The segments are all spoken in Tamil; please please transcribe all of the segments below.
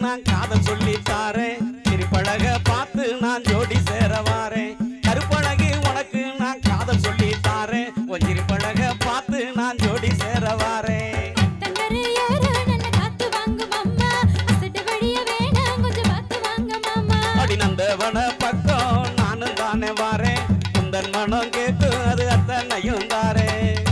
நான் காதல் சொல்லி தாரேன் திருப்பழக பார்த்து நான் ஜோடி சேர வாரேன் கருப்பழகு உனக்கு நான் காதல் சொல்லி தாரேன் ஒஞ்சிருப்பழக பார்த்து நான் ஜோடி சேர வாரேன் நந்தவன பக்கம் நானும் தானே வாரேன் குந்தன் மனம் கேட்கும் அது அத்தனையும் தாரேன்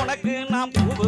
உனக்கு நாம் பூவு